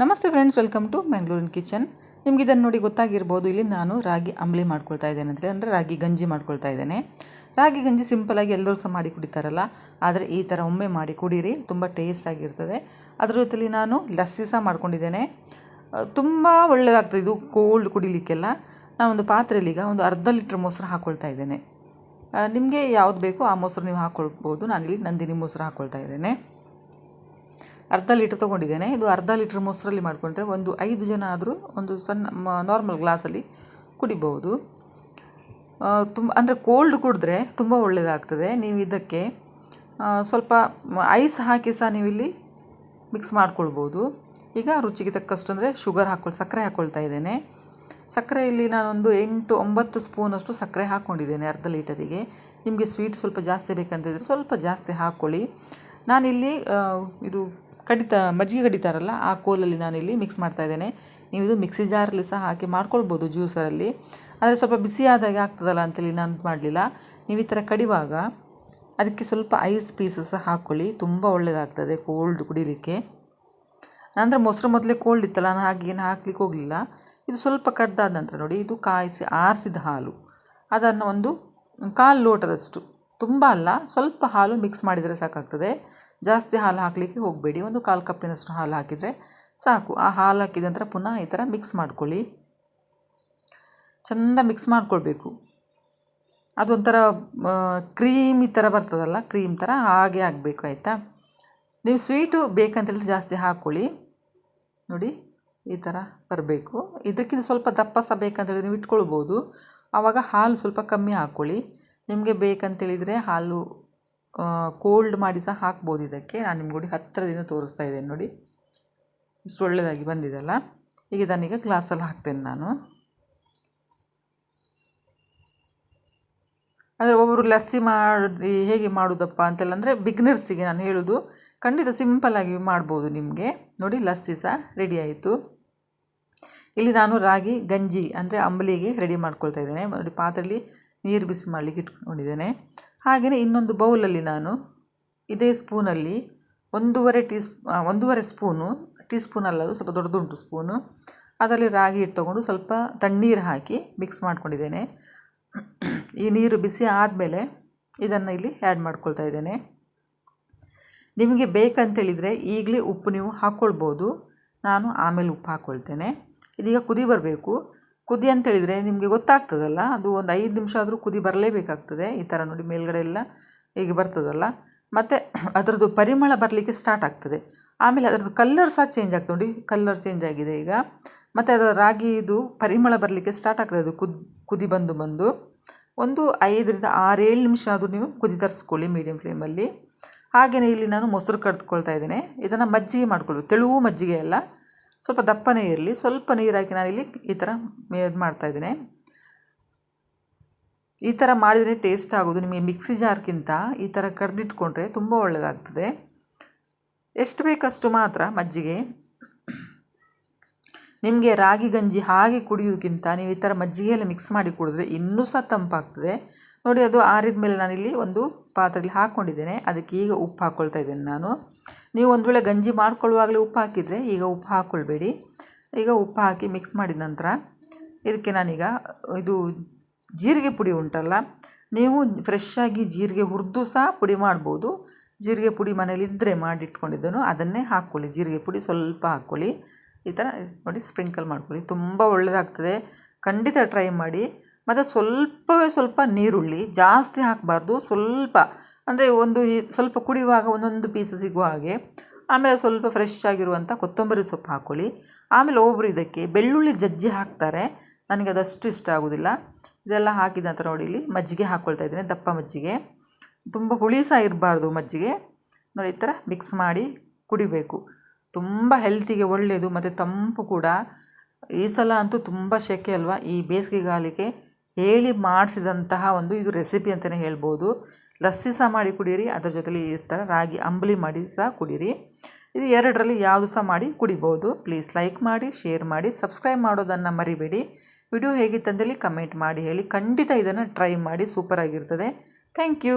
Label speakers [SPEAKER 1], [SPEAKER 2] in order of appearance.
[SPEAKER 1] ನಮಸ್ತೆ friends welcome to ಮ್ಯಾಂಗ್ಳೂರಿನ kitchen ನಿಮ್ಗೆ ಇದನ್ನು ನೋಡಿ ಗೊತ್ತಾಗಿರ್ಬೋದು, ಇಲ್ಲಿ ನಾನು ರಾಗಿ ಅಂಬ್ಲಿ ಮಾಡ್ಕೊಳ್ತಾ ಇದ್ದೇನೆ ಅಂದರೆ ಅಂದರೆ ರಾಗಿ ಗಂಜಿ ಮಾಡ್ಕೊಳ್ತಾ ಇದ್ದೇನೆ. ರಾಗಿ ಗಂಜಿ ಸಿಂಪಲಾಗಿ ಎಲ್ಲರೂ ಸಹ ಮಾಡಿ ಕುಡಿತಾರಲ್ಲ, ಆದರೆ ಈ ಥರ ಒಮ್ಮೆ ಮಾಡಿ ಕುಡೀರಿ, ತುಂಬ ಟೇಸ್ಟ್ ಆಗಿರ್ತದೆ. ಅದ್ರ ಜೊತೆಲಿ ನಾನು ಲಸ್ಸಿ ಸಹ ಮಾಡ್ಕೊಂಡಿದ್ದೇನೆ. ತುಂಬ ಒಳ್ಳೆಯದಾಗ್ತದೆ ಇದು ಕೋಲ್ಡ್ ಕುಡಿಲಿಕ್ಕೆಲ್ಲ. ನಾನೊಂದು ಪಾತ್ರೆಯಲ್ಲಿ ಈಗ ಒಂದು ಅರ್ಧ ಲೀಟ್ರ್ ಮೊಸರು ಹಾಕ್ಕೊಳ್ತಾ ಇದ್ದೇನೆ. ನಿಮಗೆ ಯಾವ್ದು ಬೇಕೋ ಆ ಮೊಸರು ನೀವು ಹಾಕ್ಕೊಳ್ಬೋದು ನಾನಿಲ್ಲಿ ನಂದಿನಿ ಮೊಸರು ಹಾಕ್ಕೊಳ್ತಾ ಇದ್ದೇನೆ. ಅರ್ಧ ಲೀಟ್ರ್ ತೊಗೊಂಡಿದ್ದೇನೆ. ಇದು ಅರ್ಧ ಲೀಟ್ರ್ ಮೊಸರಲ್ಲಿ ಮಾಡಿಕೊಂಡ್ರೆ ಒಂದು ಐದು ಜನ ಆದರೂ ಒಂದು ಸಣ್ಣ ನಾರ್ಮಲ್ ಗ್ಲಾಸಲ್ಲಿ ಕುಡಿಬಹುದು. ತುಂಬ ಅಂದರೆ ಕೋಲ್ಡ್ ಕುಡಿದ್ರೆ ತುಂಬ ಒಳ್ಳೆಯದಾಗ್ತದೆ ನೀವು ಇದಕ್ಕೆ ಸ್ವಲ್ಪ ಐಸ್ ಹಾಕಿ ಸಹ ನೀವು ಇಲ್ಲಿ ಮಿಕ್ಸ್ ಮಾಡ್ಕೊಳ್ಬೋದು ಈಗ ರುಚಿಗೆ ತಕ್ಕಷ್ಟು ಅಂದರೆ ಶುಗರ್ ಹಾಕ್ಕೊಳ್ ಸಕ್ಕರೆ ಹಾಕ್ಕೊಳ್ತಾ ಇದ್ದೇನೆ. ಸಕ್ಕರೆಯಲ್ಲಿ ನಾನೊಂದು ಎಂಟು, ಒಂಬತ್ತು ಸ್ಪೂನಷ್ಟು ಸಕ್ಕರೆ ಹಾಕ್ಕೊಂಡಿದ್ದೇನೆ ಅರ್ಧ ಲೀಟರಿಗೆ. ನಿಮಗೆ ಸ್ವೀಟ್ ಸ್ವಲ್ಪ ಜಾಸ್ತಿ ಬೇಕಂತಿದ್ರೆ ಸ್ವಲ್ಪ ಜಾಸ್ತಿ ಹಾಕ್ಕೊಳ್ಳಿ ನಾನಿಲ್ಲಿ ಇದು ಕಡಿತ, ಮಜ್ಜಿಗೆ ಕಡಿತಾರಲ್ಲ, ಆ ಕೋಲಲ್ಲಿ ನಾನಿಲ್ಲಿ ಮಿಕ್ಸ್ ಮಾಡ್ತಾ ಇದ್ದೇನೆ. ನೀವು ಇದು ಮಿಕ್ಸಿ ಜಾರಲ್ಲಿ ಸಹ ಹಾಕಿ ಮಾಡ್ಕೊಳ್ಬೋದು ಜ್ಯೂಸರಲ್ಲಿ ಆದರೆ ಸ್ವಲ್ಪ ಬಿಸಿಯಾದಾಗೆ ಆಗ್ತದಲ್ಲ ಅಂತೇಳಿ ನಾನು ಮಾಡಲಿಲ್ಲ. ನೀವು ಈ ಥರ ಕಡಿವಾಗ ಅದಕ್ಕೆ ಸ್ವಲ್ಪ ಐಸ್ ಪೀಸಸ್ ಹಾಕ್ಕೊಳ್ಳಿ ತುಂಬ ಒಳ್ಳೆಯದಾಗ್ತದೆ ಕೋಲ್ಡ್ ಕುಡಿಲಿಕ್ಕೆ. ನಂತರ ಮೊಸರು ಮೊದಲೇ ಕೋಲ್ಡ್ ಇತ್ತಲ್ಲ, ನಾನು ಏನು ಹಾಕ್ಲಿಕ್ಕೆ ಹೋಗಲಿಲ್ಲ. ಇದು ಸ್ವಲ್ಪ ಕಡ್ದಾದ ನಂತರ ನೋಡಿ, ಇದು ಕಾಯಿಸಿ ಆರಿಸಿದ ಹಾಲು. ಅದನ್ನು ಒಂದು ಕಾಲು ಲೋಟದಷ್ಟು. ತುಂಬ ಅಲ್ಲ, ಸ್ವಲ್ಪ ಹಾಲು ಮಿಕ್ಸ್ ಮಾಡಿದರೆ ಸಾಕಾಗ್ತದೆ. ಜಾಸ್ತಿ ಹಾಲು ಹಾಕಲಿಕ್ಕೆ ಹೋಗಬೇಡಿ. ಒಂದು ಕಾಲು ಕಪ್ಪಿನಷ್ಟು ಹಾಲು ಹಾಕಿದರೆ ಸಾಕು. ಆ ಹಾಲು ಹಾಕಿದ ನಂತರ ಪುನಃ ಈ ಥರ ಮಿಕ್ಸ್ ಮಾಡ್ಕೊಳ್ಳಿ. ಚೆಂದ ಮಿಕ್ಸ್ ಮಾಡ್ಕೊಳ್ಬೇಕು. ಅದೊಂಥರ ಕ್ರೀಮ್ ಈ ಥರ ಬರ್ತದಲ್ಲ ಕ್ರೀಮ್ ಥರ ಹಾಗೆ ಆಗಬೇಕು ಆಯಿತಾ? ನೀವು ಸ್ವೀಟು ಬೇಕಂತೇಳಿ ಜಾಸ್ತಿ ಹಾಕ್ಕೊಳ್ಳಿ. ನೋಡಿ, ಈ ಥರ ಬರಬೇಕು. ಇದಕ್ಕಿಂತ ಸ್ವಲ್ಪ ದಪ್ಪ ಸಹ ಬೇಕಂತೇಳಿ ನೀವು ಇಟ್ಕೊಳ್ಬೋದು. ಆವಾಗ ಹಾಲು ಸ್ವಲ್ಪ ಕಮ್ಮಿ ಹಾಕ್ಕೊಳ್ಳಿ. ನಿಮಗೆ ಬೇಕಂತೇಳಿದರೆ ಹಾಲು ಕೋಲ್ಡ್ ಮಾಡಿ ಸಹ ಹಾಕ್ಬೋದು ಇದಕ್ಕೆ. ನಾನು ನಿಮ್ಗೆ ಹತ್ತಿರದಿಂದ ತೋರಿಸ್ತಾ ಇದ್ದೇನೆ ನೋಡಿ. ಇಷ್ಟು ಒಳ್ಳೆಯದಾಗಿ ಬಂದಿದೆಲ್ಲ. ಈಗ ಇದನ್ನೀಗ ಗ್ಲಾಸಲ್ಲಿ ಹಾಕ್ತೇನೆ ನಾನು. ಅಂದರೆ ಒಬ್ಬರು ಲಸ್ಸಿ ಮಾಡಿ ಹೇಗೆ ಮಾಡೋದಪ್ಪ ಅಂತೆಲ್ಲ ಅಂದರೆ ಬಿಗ್ನರ್ಸಿಗೆ ನಾನು ಹೇಳೋದು. ಖಂಡಿತ ಸಿಂಪಲ್ಲಾಗಿ ಮಾಡ್ಬೋದು ನಿಮಗೆ. ನೋಡಿ ಲಸ್ಸಿ ಸಹ ರೆಡಿ ಆಯಿತು. ಇಲ್ಲಿ ನಾನು ರಾಗಿ, ಗಂಜಿ ಅಂದರೆ ಅಂಬಲಿಗೆ ರೆಡಿ ಮಾಡ್ಕೊಳ್ತಾ ಇದ್ದೇನೆ. ನೋಡಿ ಪಾತ್ರೆಯಲ್ಲಿ ನೀರು ಬಿಸಿ ಮಾಡಲಿಕ್ಕೆ ಇಟ್ಕೊಂಡಿದ್ದೇನೆ. ಹಾಗೆಯೇ ಇನ್ನೊಂದು ಬೌಲಲ್ಲಿ ನಾನು ಇದೇ ಸ್ಪೂನಲ್ಲಿ ಒಂದೂವರೆ ಟೀ ಸ್ಪ್ ಒಂದೂವರೆ ಸ್ಪೂನು ಟೀ ಸ್ಪೂನ್ ಅಲ್ಲ ಅದು, ಸ್ವಲ್ಪ ದೊಡ್ಡದುಂಟು ಸ್ಪೂನು. ಅದರಲ್ಲಿ ರಾಗಿ ಹಿಟ್ಟು ತೊಗೊಂಡು ಸ್ವಲ್ಪ ತಣ್ಣೀರು ಹಾಕಿ ಮಿಕ್ಸ್ ಮಾಡ್ಕೊಂಡಿದ್ದೇನೆ. ಈ ನೀರು ಬಿಸಿ ಆದಮೇಲೆ ಇದನ್ನು ಇಲ್ಲಿ ಆ್ಯಡ್ ಮಾಡ್ಕೊಳ್ತಾ ಇದ್ದೇನೆ. ನಿಮಗೆ ಬೇಕಂತೇಳಿದರೆ ಈಗಲೇ ಉಪ್ಪು ನೀವು ಹಾಕ್ಕೊಳ್ಬೋದು. ನಾನು ಆಮೇಲೆ ಉಪ್ಪು ಹಾಕ್ಕೊಳ್ತೇನೆ. ಇದೀಗ ಕುದಿ ಬರಬೇಕು. ಕುದಿ ಅಂತೇಳಿದರೆ ನಿಮಗೆ ಗೊತ್ತಾಗ್ತದಲ್ಲ? ಅದು ಒಂದು ಐದು ನಿಮಿಷ ಆದರೂ ಕುದಿ ಬರಲೇಬೇಕಾಗ್ತದೆ. ಈ ಥರ ನೋಡಿ ಮೇಲ್ಗಡೆ ಎಲ್ಲ ಹೀಗೆ ಬರ್ತದಲ್ಲ? ಮತ್ತು ಅದರದ್ದು ಪರಿಮಳ ಬರಲಿಕ್ಕೆ ಸ್ಟಾರ್ಟ್ ಆಗ್ತದೆ. ಆಮೇಲೆ ಅದರದ್ದು ಕಲ್ಲರ್ ಸಹ ಚೇಂಜ್ ಆಗ್ತದೆ. ನೋಡಿ ಕಲ್ಲರ್ ಚೇಂಜ್ ಆಗಿದೆ ಈಗ. ಮತ್ತು ಅದರ ರಾಗಿದು ಪರಿಮಳ ಬರಲಿಕ್ಕೆ ಸ್ಟಾರ್ಟ್ ಆಗ್ತದೆ. ಅದು ಕುದ್, ಕುದಿ ಬಂದು ಬಂದು. ಒಂದು ಐದರಿಂದ ಆರೇಳು ನಿಮಿಷ ಆದರೂ ನೀವು ಕುದಿ ತರಿಸ್ಕೊಳ್ಳಿ ಮೀಡಿಯಂ ಫ್ಲೇಮಲ್ಲಿ ಹಾಗೆಯೇ ಇಲ್ಲಿ ನಾನು ಮೊಸರು ಕರೆದುಕೊಳ್ತಾ ಇದ್ದೇನೆ. ಇದನ್ನು ಮಜ್ಜಿಗೆ ಮಾಡ್ಕೊಳ್ಬೇಕು ತೆಳುವು ಮಜ್ಜಿಗೆ ಅಲ್ಲ. ಸ್ವಲ್ಪ ದಪ್ಪನೇ ಇರಲಿ, ಸ್ವಲ್ಪ ನೀರು ಹಾಕಿ ನಾನಿಲ್ಲಿ ಈ ಥರ ಇದು ಮಾಡ್ತಾಯಿದ್ದೇನೆ ಈ ಥರ ಮಾಡಿದರೆ ಟೇಸ್ಟ್ ಆಗೋದು. ನಿಮಗೆ ಮಿಕ್ಸಿ ಜಾರ್ಗಿಂತ ಈ ಥರ ಕರೆದಿಟ್ಕೊಂಡ್ರೆ ತುಂಬ ಒಳ್ಳೆಯದಾಗ್ತದೆ ಎಷ್ಟು ಬೇಕಷ್ಟು ಮಾತ್ರ ಮಜ್ಜಿಗೆ. ನಿಮಗೆ ರಾಗಿ ಗಂಜಿ ಹಾಗೆ ಕುಡಿಯೋದಕ್ಕಿಂತ ನೀವು ಈ ಥರ ಮಜ್ಜಿಗೆಯಲ್ಲಿ ಮಿಕ್ಸ್ ಮಾಡಿ ಕುಡಿದ್ರೆ ಇನ್ನೂ ಸಹ ತಂಪಾಗ್ತದೆ. ನೋಡಿ ಅದು ಆರಿದ ಮೇಲೆ ನಾನಿಲ್ಲಿ ಒಂದು ಪಾತ್ರೆಯಲ್ಲಿ ಹಾಕ್ಕೊಂಡಿದ್ದೇನೆ ಅದಕ್ಕೆ ಈಗ ಉಪ್ಪು ಹಾಕ್ಕೊಳ್ತಾ ಇದ್ದೇನೆ ನಾನು. ನೀವು ಒಂದು ವೇಳೆ ಗಂಜಿ ಮಾಡ್ಕೊಳ್ಳುವಾಗಲೇ ಉಪ್ಪು ಹಾಕಿದರೆ ಈಗ ಉಪ್ಪು ಹಾಕ್ಕೊಳ್ಬೇಡಿ ಈಗ ಉಪ್ಪು ಹಾಕಿ ಮಿಕ್ಸ್ ಮಾಡಿದ ನಂತರ ಇದಕ್ಕೆ ನಾನೀಗ, ಇದು ಜೀರಿಗೆ ಪುಡಿ ಉಂಟಲ್ಲ, ನೀವು ಫ್ರೆಶ್ಶಾಗಿ ಜೀರಿಗೆ ಹುರಿದು ಸಹ ಪುಡಿ ಮಾಡ್ಬೋದು. ಜೀರಿಗೆ ಪುಡಿ ಮನೇಲಿದ್ದರೆ ಮಾಡಿಟ್ಕೊಂಡಿದ್ದನು ಅದನ್ನೇ ಹಾಕ್ಕೊಳ್ಳಿ ಜೀರಿಗೆ ಪುಡಿ ಸ್ವಲ್ಪ ಹಾಕ್ಕೊಳ್ಳಿ ಈ ಥರ ನೋಡಿ ಸ್ಪ್ರಿಂಕಲ್ ಮಾಡ್ಕೊಳ್ಳಿ. ತುಂಬ ಒಳ್ಳೆಯದಾಗ್ತದೆ ಖಂಡಿತ ಟ್ರೈ ಮಾಡಿ. ಮತ್ತು ಸ್ವಲ್ಪವೇ ಸ್ವಲ್ಪ ನೀರುಳ್ಳಿ ಜಾಸ್ತಿ ಹಾಕಬಾರ್ದು. ಸ್ವಲ್ಪ ಅಂದರೆ ಒಂದು ಸ್ವಲ್ಪ ಕುಡಿಯುವಾಗ ಒಂದೊಂದು ಪೀಸ್ ಸಿಗುವ ಹಾಗೆ. ಆಮೇಲೆ ಸ್ವಲ್ಪ ಫ್ರೆಶ್ ಆಗಿರುವಂಥ ಕೊತ್ತಂಬರಿ ಸೊಪ್ಪು ಹಾಕ್ಕೊಳ್ಳಿ ಆಮೇಲೆ ಒಬ್ಬರು ಇದಕ್ಕೆ ಬೆಳ್ಳುಳ್ಳಿ ಜಜ್ಜಿ ಹಾಕ್ತಾರೆ. ನನಗೆ ಅದಷ್ಟು ಇಷ್ಟ ಆಗೋದಿಲ್ಲ. ಇದೆಲ್ಲ ಹಾಕಿದ ನಂತರ ನೋಡಿ ಇಲ್ಲಿ ಮಜ್ಜಿಗೆ ಹಾಕ್ಕೊಳ್ತಾ ಇದ್ದೀನಿ, ದಪ್ಪ ಮಜ್ಜಿಗೆ. ತುಂಬ ಹುಳಿ ಸಹ ಇರಬಾರ್ದು ಮಜ್ಜಿಗೆ. ನೋಡಿ, ಈ ಥರ ಮಿಕ್ಸ್ ಮಾಡಿ ಕುಡಿಬೇಕು. ತುಂಬ ಹೆಲ್ತಿಗೆ ಒಳ್ಳೆಯದು ಮತ್ತು ತಂಪು ಕೂಡ. ಈ ಸಲ ಅಂತೂ ತುಂಬ ಸೆಕೆ ಅಲ್ವಾ? ಈ ಬೇಸಿಗೆಗಾಲಕ್ಕೆ ಹೇಳಿ ಮಾಡಿಸಿದಂತಹ ಒಂದು ಇದು ರೆಸಿಪಿ ಅಂತಲೇ ಹೇಳ್ಬೋದು. ಲಸ್ಸಿ ಸಹ ಮಾಡಿ ಕುಡೀರಿ, ಅದರ ಜೊತೆಲಿ ಈ ಥರ ರಾಗಿ ಅಂಬಲಿ ಮಾಡಿ ಸಹ ಕುಡೀರಿ. ಇದು ಎರಡರಲ್ಲಿ ಯಾವುದು ಸಹ ಮಾಡಿ ಕುಡಿಬೋದು. ಪ್ಲೀಸ್ ಲೈಕ್ ಮಾಡಿ ಶೇರ್ ಮಾಡಿ ಸಬ್ಸ್ಕ್ರೈಬ್ ಮಾಡೋದನ್ನು ಮರಿಬೇಡಿ. ವಿಡಿಯೋ ಹೇಗಿತ್ತಂದಲ್ಲಿ ಕಮೆಂಟ್ ಮಾಡಿ ಹೇಳಿ. ಖಂಡಿತ ಇದನ್ನು ಟ್ರೈ ಮಾಡಿ ಸೂಪರಾಗಿರ್ತದೆ ಥ್ಯಾಂಕ್ ಯು